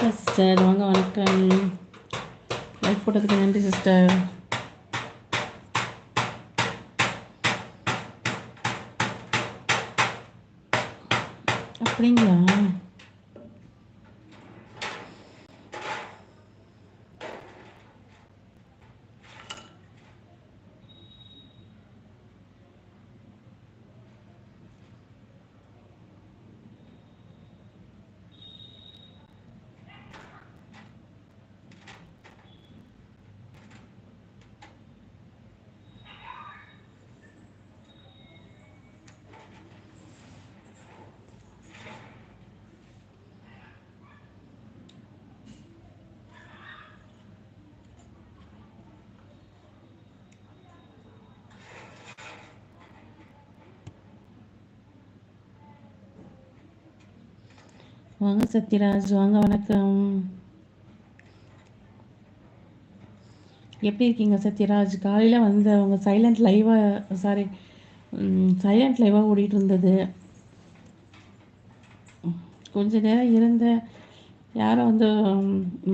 Sister வாங்க வணக்கம் like போட்டதுக்கு நன்றி சிஸ்டர் அப்படிங்களா? வாங்க சத்யராஜ் வாங்க வணக்கம் எப்படி இருக்கீங்க சத்யராஜ் காலையில் வந்த உங்கள் சைலண்ட் லைவாக சாரி சைலண்ட் லைவாக ஓடிட்டு இருந்தது கொஞ்ச நேரம் இருந்த யாரும் வந்து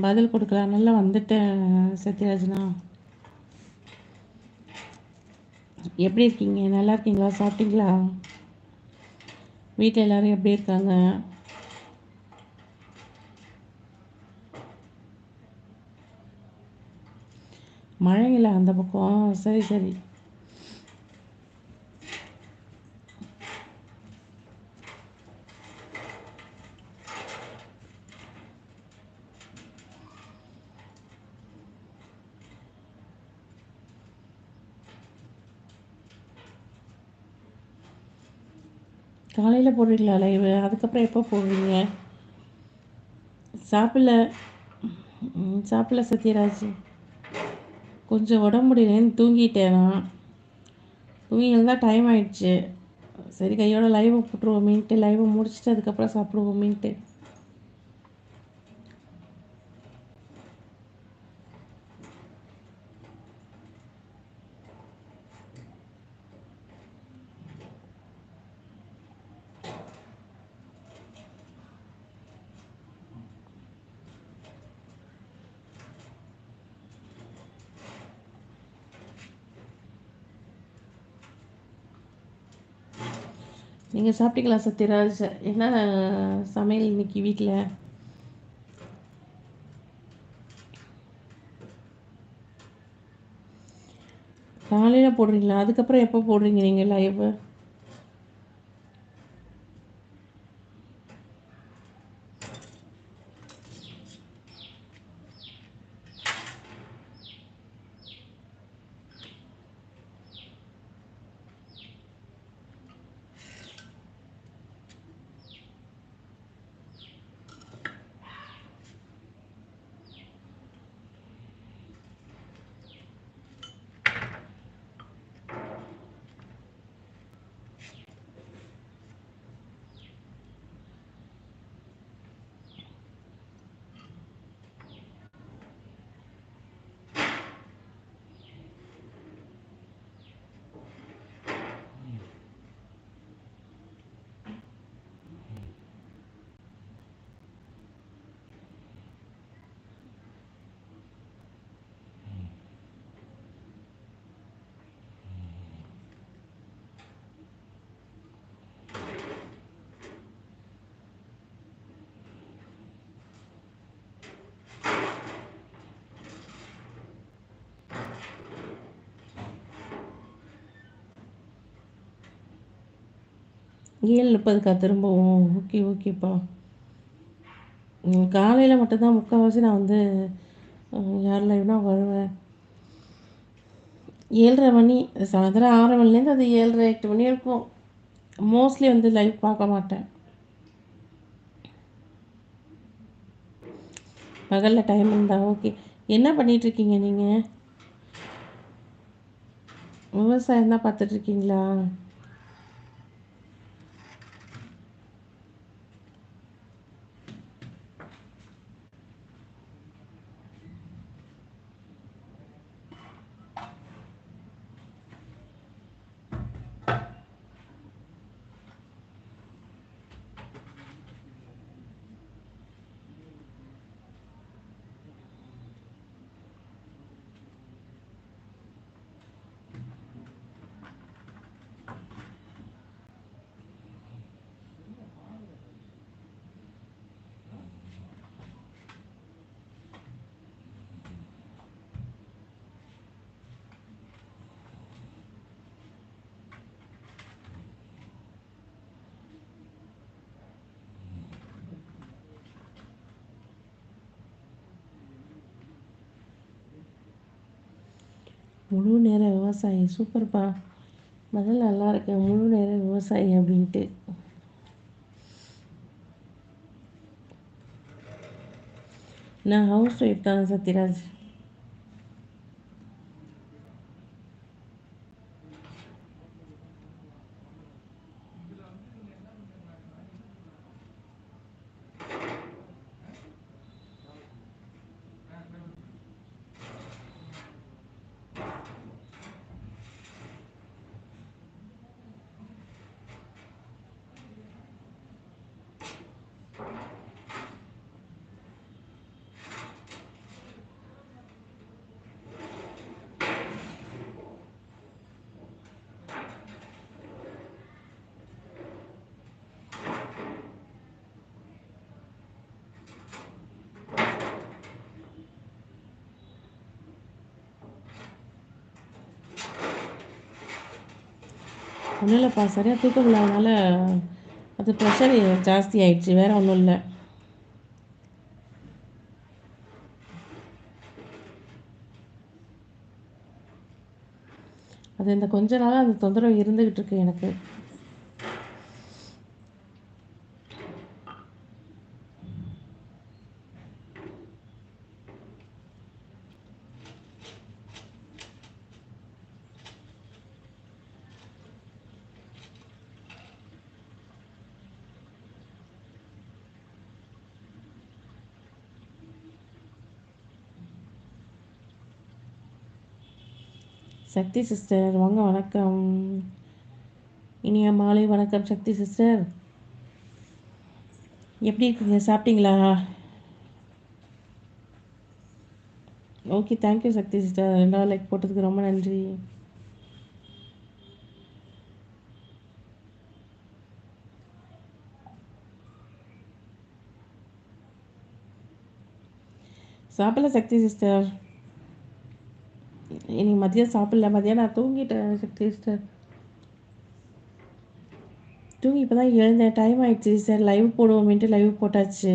பதில் கொடுக்கலாம்னால நல்லா வந்துட்டேன் சத்யராஜ்னா எப்படி இருக்கீங்க நல்லா இருக்கீங்களா சாப்பிட்டீங்களா வீட்டில் எல்லாரும் எப்படி இருக்காங்க மழைங்களா அந்த பக்கம். சரி சரி. காலையில் போடுறீங்களா லைவு அதுக்கப்புறம் எப்போ போடுவீங்க? சாப்பிடல. சாப்பிடல சத்யராஜ். கொஞ்சம் உடம்பு முடியலன்னு தூங்கிட்டேன். நான் தூங்கி தான் டைம் ஆயிடுச்சு. சரி கையோட லைவை போட்டுருவோமேன்ட்டு லைவை முடிச்சுட்டு அதுக்கப்புறம் சாப்பிடுவோமேன்ட்டு. நீங்கள் சாப்பிட்டீங்களா சத்யராஜ் என்ன சமையல் இன்னைக்கு வீட்டில் காலையில் போடுறீங்களா? அதுக்கப்புறம் எப்போ போடுறீங்க நீங்கள் லைவு ஏழு முப்பதுக்கா திரும்பவும்? ஓகே ஓகேப்பா. காலையில் மட்டும்தான் முக்கால்வாசி நான் வந்து யார் லைவ்னா வருவேன். ஏழரை மணி சாயந்தரம் ஆறு மணிலேருந்து அது ஏழரை எட்டு மணி இருக்கும் மோஸ்ட்லி வந்து லைவ் பார்க்க மாட்டேன். பகலில் டைம் இருந்தா ஓகே என்ன பண்ணிகிட்ருக்கீங்க இருக்கீங்க நீங்கள் விவசாயம் தான் பார்த்துட்ருக்கீங்களா முழு நேர விவசாயி சூப்பர்ப்பா பதில் நல்லா இருக்கு முழு நேர விவசாயி அப்படின்ட்டு. நான் ஹவுஸ் ஒய்ஃப் தான் சத்யராஜ். ஒன்றும் இல்லைப்பா சரியாக தூக்கம் இல்லாதனால அது ப்ரெஷர் ஜாஸ்தி ஆயிடுச்சு. வேறு ஒன்றும் இல்லை. அது இந்த கொஞ்ச நாளாக அந்த தொந்தரவு இருந்துக்கிட்டு இருக்கு எனக்கு. சக்தி சிஸ்டர் வாங்க வணக்கம். இனிய மாலை வணக்கம் சக்தி சிஸ்டர். எப்படி இருக்கீங்க? சாப்பிட்டீங்களா? Okay thank you Shakti sister. ரெண்டாவது லைக் போட்டதுக்கு ரொம்ப நன்றி. சாப்பிடல சக்தி சிஸ்டர். இன்னைக்கு மதியம் சாப்பிடல. மதியம் நான் தூங்கிட்டேன். சிஸ்டர் தூங்கி இப்போ தான் எழுந்தேன். டைம் ஆயிடுச்சு சார் லைவ் போடுவோமேன்ட்டு லைவ் போட்டாச்சு.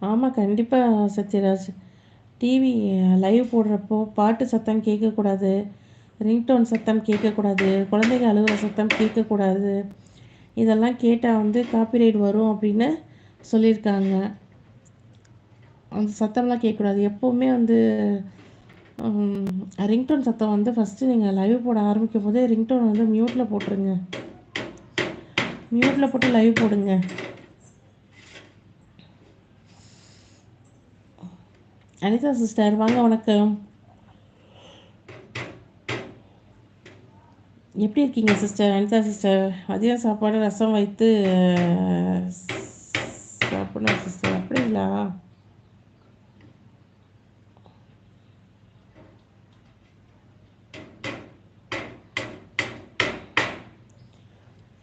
ஆமாம் கண்டிப்பாக சத்யராஜ். டிவி லைவ் போடுறப்போ பாட்டு சத்தம் கேட்கக்கூடாது. ரிங்டோன் சத்தம் கேட்கக்கூடாது. குழந்தைங்க அழுகிற சத்தம் கேட்கக்கூடாது. இதெல்லாம் கேட்டால் வந்து காப்பிரைட் வரும் அப்படின்னு சொல்லியிருக்காங்க. அந்த சத்தம்லாம் கேட்கக்கூடாது. எப்போவுமே வந்து ரிங்டோன் சத்தம் வந்து ஃபஸ்ட்டு நீங்கள் லைவ் போட ஆரம்பிக்கும் போதே ரிங்டோன் வந்து மியூட்டில் போட்டுருங்க. மியூட்டில் போட்டு லைவ் போடுங்க. அனிதா சிஸ்டர் வாங்க வணக்கம். எப்படி இருக்கீங்க சிஸ்டர் அனிதா சிஸ்டர் மதியம் சாப்பாடு ரசம் வைத்து சாப்பிடணும் சிஸ்டர் அப்படிங்களா?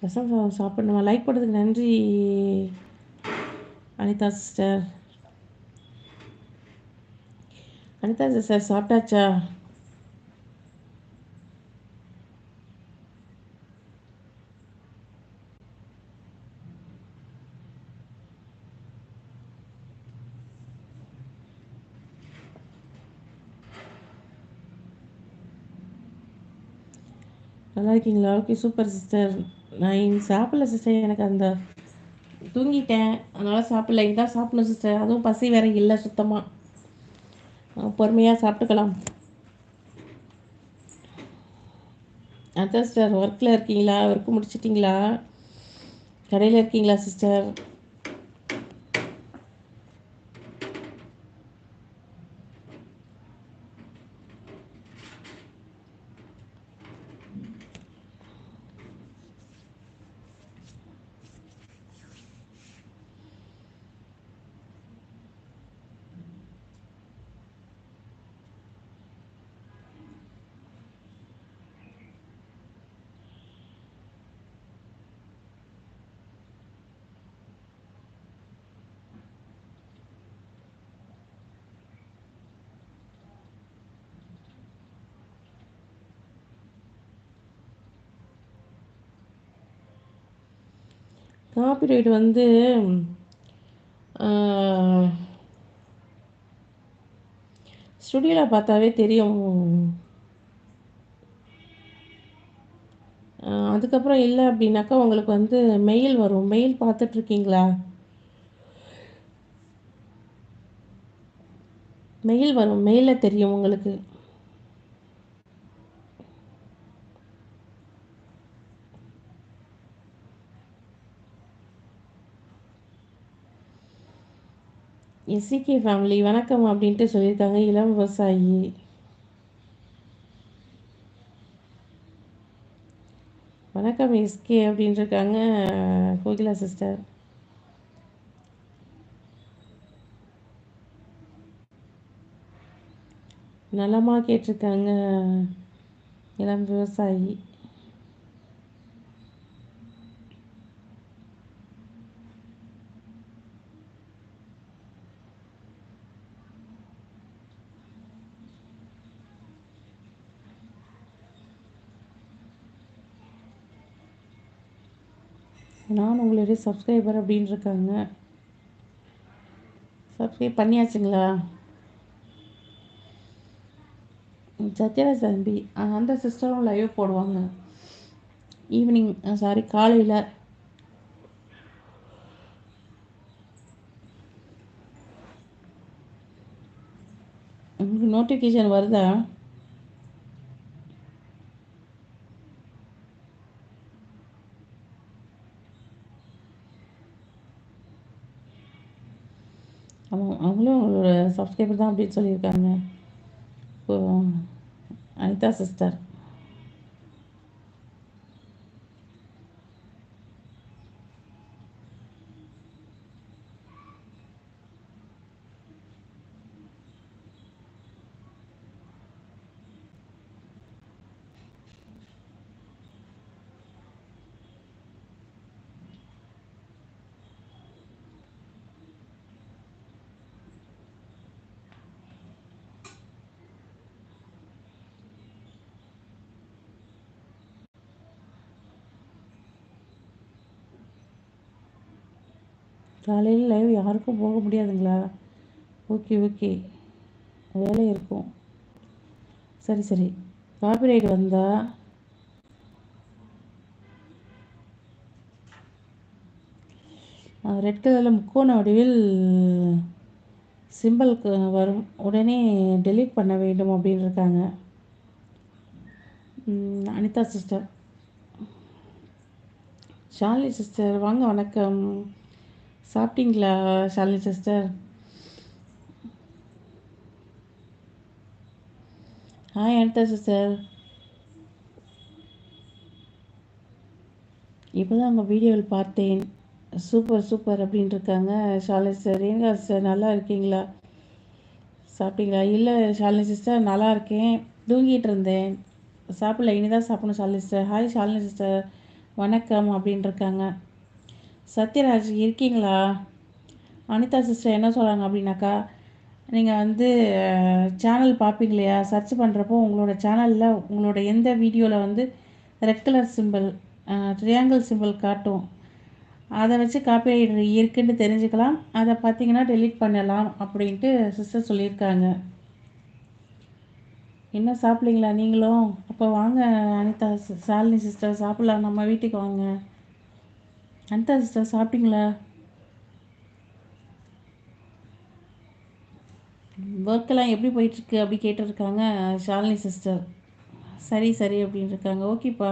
ரசம் சாதம் சாப்பிடணுமா லைக் பண்ணுறதுக்கு நன்றி. அனிதா சிஸ்டர் அனிதா சிஸ்டர் சாப்பிட்டாச்சா? நல்லா இருக்கீங்களா? ஓகே சூப்பர் சிஸ்டர் நான் சாப்பிடல சிஸ்டர் எனக்கு அந்த தூங்கிட்டேன். அதனால் சாப்பிடல. இதான் சாப்பிடணும் சிஸ்டர் அதுவும் பசி வேற இல்லை சுத்தமாக பொறுமையாக சாப்பிட்டுக்கலாம். அதான் சிஸ்டர் ஒர்க்கில் இருக்கீங்களா? ஒர்க்கு முடிச்சிட்டிங்களா? கடையில் இருக்கீங்களா சிஸ்டர் காப்பிரைட் வந்து ஸ்டுடியோவில் பார்த்தாவே தெரியும். அதுக்கப்புறம் இல்லை அப்படின்னாக்கா உங்களுக்கு வந்து மெயில் வரும். மெயில் பார்த்துட்ருக்கீங்களா? மெயில் வரும். மெயிலில் தெரியும் உங்களுக்கு. எஸ்சிகே ஃபேமிலி வணக்கம் அப்படின்ட்டு சொல்லியிருக்காங்க. இளம் விவசாயி. வணக்கம் எஸ்கே அப்படின்னு இருக்காங்க கோகிலா சிஸ்டர் நலமாக கேட்டிருக்காங்க இளம் விவசாயி நான் உங்களுடைய சப்ஸ்கிரைபர் அப்படின்னு இருக்காங்க சப்ஸ்கிரைப் பண்ணியாச்சுங்களா? சத்யராஜ் தம்பி அந்த சிஸ்டரும் லைவ் போடுவாங்க. ஈவினிங் சாரி காலையில். உங்களுக்கு நோட்டிஃபிகேஷன் வருதா? ஆமாம் அவங்களும் அவங்களோட சப்ஸ்கிரைபர் தான் அப்படின்னு சொல்லியிருக்காங்க. அனிதா சிஸ்டர் காலையில் லைவ் யாருக்கும் போக முடியாதுங்களா? ஓகே ஓகே வேலை இருக்கும். சரி சரி. காப்பிரைட் வந்தால் ரெட் கலரில் முக்கோண வடிவில் சிம்பிளுக்கு வரும். உடனே டெலீட் பண்ண வேண்டும் அப்படின்னு இருக்காங்க அனிதா சிஸ்டர் ஷாலினி சிஸ்டர் வாங்க வணக்கம். சாப்பிட்டீங்களா Shalini sister hi Anitha sister இப்போ தான் உங்கள் வீடியோவில் பார்த்தேன். சூப்பர் சூப்பர் அப்படின்னு இருக்காங்க. ஷாலினி சிஸ்டர் ஏங்க சிஸ்டர் நல்லா இருக்கீங்களா? சாப்பிட்டீங்களா? இல்லை ஷாலினி சிஸ்டர் நல்லா இருக்கேன். தூங்கிட்டு இருந்தேன். சாப்பிடல இனிதான் சாப்பிடணும் Shalini sister hi Shalini sister வணக்கம் அப்படின்னு இருக்காங்க. சத்யராஜ் இருக்கீங்களா? அனிதா சிஸ்டர் என்ன சொல்கிறாங்க அப்படின்னாக்கா நீங்கள் வந்து சேனல் பார்ப்பீங்க இல்லையா சர்ச் பண்ணுறப்போ உங்களோட சேனலில் உங்களோட எந்த வீடியோவில் வந்து red colour simple triangle simple காட்டும்? அதை வச்சு காப்பி இருக்குன்னு தெரிஞ்சுக்கலாம். அதை பார்த்தீங்கன்னா டெலீட் பண்ணலாம் அப்படின்ட்டு சிஸ்டர் சொல்லியிருக்காங்க. என்ன சாப்பிட்லீங்களா நீங்களும்? அப்போ வாங்க அனிதா சாலினி சிஸ்டர் சாப்பிட்லாம். நம்ம வீட்டுக்கு வாங்க. அனிதா சிஸ்டர் சாப்பிட்டீங்களா? ஒர்க்கெல்லாம் எப்படி போயிட்டுருக்கு அப்படி கேட்டிருக்காங்க ஷாலினி சிஸ்டர் சரி சரி அப்படின்னு இருக்காங்க. ஓகேப்பா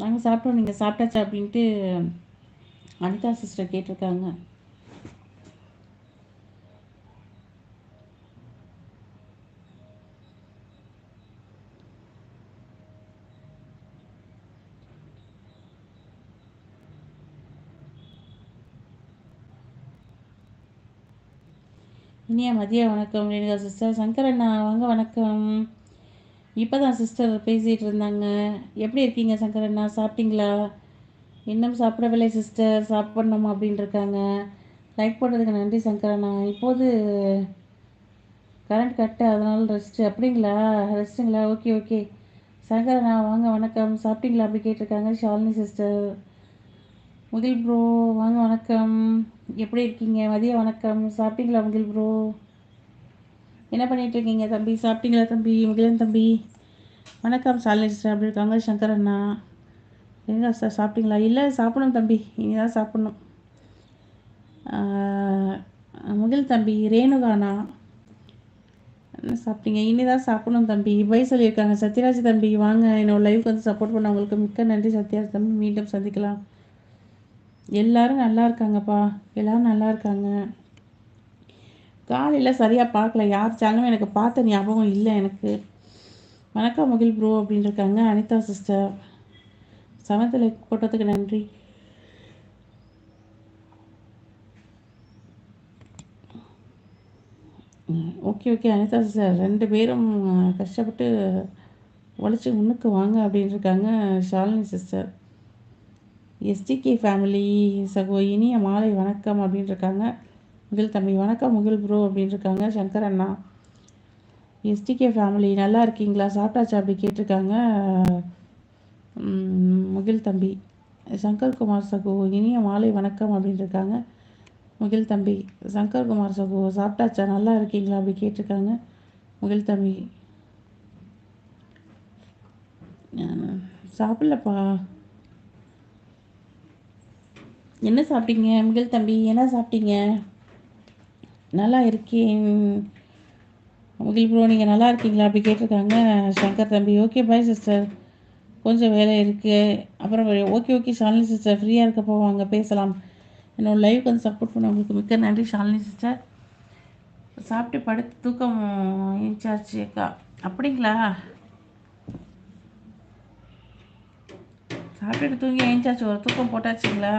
நாங்கள் சாப்பிட்டோம் நீங்கள் சாப்பிட்டாச்சா அப்படின்ட்டு அனிதா சிஸ்டர் கேட்டிருக்காங்க. இனிய மதிய வணக்கம். ரேணுகா சிஸ்டர் சங்கரண்ணா வாங்க வணக்கம். இப்போ தான் சிஸ்டர் பேசிகிட்டு இருந்தாங்க. எப்படி இருக்கீங்க சங்கரண்ணா சாப்பிட்டீங்களா? இன்னும் சாப்பிடவில்லை சிஸ்டர் சாப்பிடணும் அப்படின்னு இருக்காங்க. லைக் போட்டதுக்கு நன்றி சங்கரண்ணா இப்போது கரண்ட் கட்டு அதனால ரெஸ்ட்டு அப்படிங்களா? ரெஸ்ட்டுங்களா ஓகே ஓகே சங்கரண்ணா வாங்க வணக்கம். சாப்பிட்டீங்களா? அப்படி கேட்டிருக்காங்க ஷாலினி சிஸ்டர் முகில் ப்ரோ வாங்க வணக்கம். எப்படி இருக்கீங்க? மதிய வணக்கம். சாப்பிட்டீங்களா முகில் ப்ரோ? என்ன பண்ணிட்டு இருக்கீங்க தம்பி? சாப்பிட்டீங்களா தம்பி? முகிலன் தம்பி. வணக்கம் சாலினி சார் அப்படி இருக்காங்க? சங்கர் அண்ணா. எங்க சார் சாப்பிட்டீங்களா? இல்லை சாப்பிடணும் தம்பி. இனிதான் தான் சாப்பிட்ணும் முகில் தம்பி ரேணுகாண்ணா என்ன சாப்பிட்டீங்க? இனிதான் சாப்பிடணும் தம்பி. பை சொல்லியிருக்காங்க. சத்யராஜ் தம்பி வாங்க. என்னோட லைஃப்க்கு வந்து சப்போர்ட் பண்ண உங்களுக்கு மிக்க நன்றி சத்யராஜ் தம்பி. மீண்டும் சந்திக்கலாம். எல்லாரும் நல்லா இருக்காங்கப்பா. எல்லாரும் நல்லா இருக்காங்க. காலையில் சரியாக பார்க்கல. யார் சேனலும் எனக்கு பார்த்த ஞாபகம் இல்லை எனக்கு. வணக்கம் மகிழ் ப்ரோ அப்படின்னு இருக்காங்க. அனிதா சிஸ்டர் சமத்தில் போட்டதுக்கு நன்றி. ஓகே ஓகே அனிதா சிஸ்டர் ரெண்டு பேரும் கஷ்டப்பட்டு உழைச்சி முன்னுக்கு வாங்க அப்படின்னு இருக்காங்க ஷாலினி சிஸ்டர் எஸ்டிகே ஃபேமிலி சகோ இனிய மாலை வணக்கம் அப்படின்னு இருக்காங்க முகில் தம்பி வணக்கம் முகில் ப்ரோ அப்படின்னு இருக்காங்க சங்கர் அண்ணா. எஸ்டிகே ஃபேமிலி நல்லா இருக்கீங்களா? சாப்பிட்டாச்சா அப்படி கேட்டிருக்காங்க. முகில் தம்பி. சங்கர் குமார் சகோ இனிய மாலை வணக்கம் அப்படின்னு இருக்காங்க முகில் தம்பி சங்கர் குமார் சகோ சாப்பிட்டாச்சா? நல்லா இருக்கீங்களா? அப்படி கேட்டிருக்காங்க. முகில் தம்பி. சாப்பிடலப்பா. என்ன சாப்பிட்டீங்க முகில் தம்பி? என்ன சாப்பிட்டீங்க? நல்லா இருக்கேன். முகில் ப்ரோ நீங்கள் நல்லா இருக்கீங்களா? அப்படி கேட்டிருக்காங்க சங்கர் தம்பி. ஓகே பாய் சிஸ்டர் கொஞ்சம் வேலை இருக்குது அப்புறம் ஓகே ஓகே ஷாலினி சிஸ்டர் ஃப்ரீயாக இருக்கப்போ வாங்க பேசலாம். என்னோட லைஃப் வந்து சப்போர்ட் பண்ண உங்களுக்கு மிக்க நன்றி ஷாலினி சிஸ்டர் சாப்பிட்டு படுத்து தூக்கம் ஏஞ்சாச்சு அக்கா. அப்படிங்களா? சாப்பிட்டுட்டு தூங்கி ஏஞ்சாச்சு. ஒரு தூக்கம் போட்டாச்சுங்களா?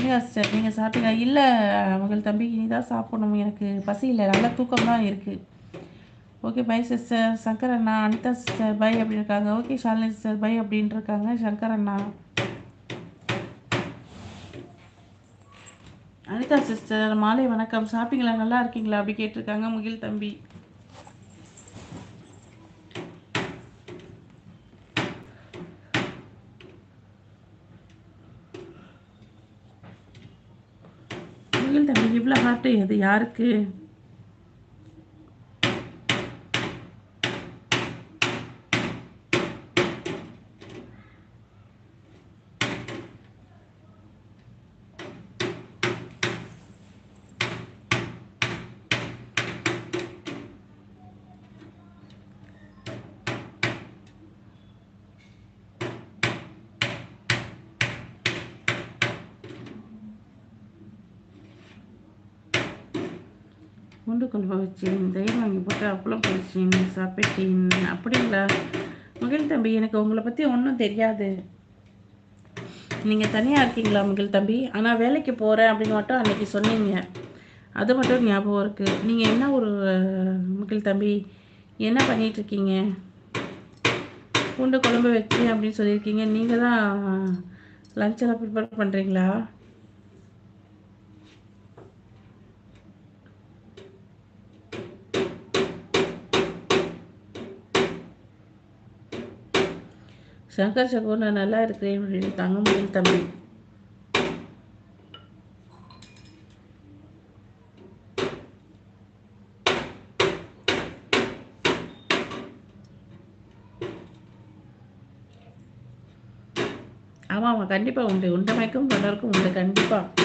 இல்லையா சிஸ்டர் நீங்கள் சாப்பிட்டீங்க? இல்லை மகள் தம்பி இனி தான் சாப்பிடணும். எனக்கு பசி இல்லை. நல்ல தூக்கம் தான் இருக்குது ஓகே பை சிஸ்டர் சங்கர் அண்ணா அனிதா சிஸ்டர் பை அப்படின்னு இருக்காங்க ஓகே ஷாலினி சிஸ்டர் பை அப்படின்ட்டு இருக்காங்க சங்கர் அண்ணா. அனிதா சிஸ்டர் மாலை வணக்கம். சாப்பிட்டீங்களா? நல்லா இருக்கீங்களா? அப்படி கேட்டிருக்காங்க முகில் தம்பி முகில் பாராட்டு எது? யாருக்கு? பூண்டு குழம்பு வச்சேன் தயிர் வாங்கி போட்டு அப்பளம் பொரிச்சேன் சாப்பிட்டேன் அப்படிங்களா? முகில் தம்பி எனக்கு உங்களை பற்றி ஒன்றும் தெரியாது. நீங்கள் தனியாக இருக்கீங்களா முகில் தம்பி? ஆனால் வேலைக்கு போகிறேன் அப்படின்னு மட்டும் அன்றைக்கி சொன்னீங்க. அது மட்டும் ஞாபகம் இருக்குது நீங்கள் என்ன ஒரு முகில் தம்பி என்ன பண்ணிகிட்ருக்கீங்க பூண்டு குழம்பு வச்சு அப்படின்னு சொல்லியிருக்கீங்க. நீங்கள் தான் லஞ்செல்லாம் ப்ரிப்பேர் பண்ணுறீங்களா சங்கர் சகோ நான் நல்லா இருக்கிறேன் அப்படின்னு தங்க முடியும் தம்பி. ஆமாம் ஆமாம் கண்டிப்பாக உண்டு. உண்ட மயக்கம் உண்டு. கண்டிப்பாக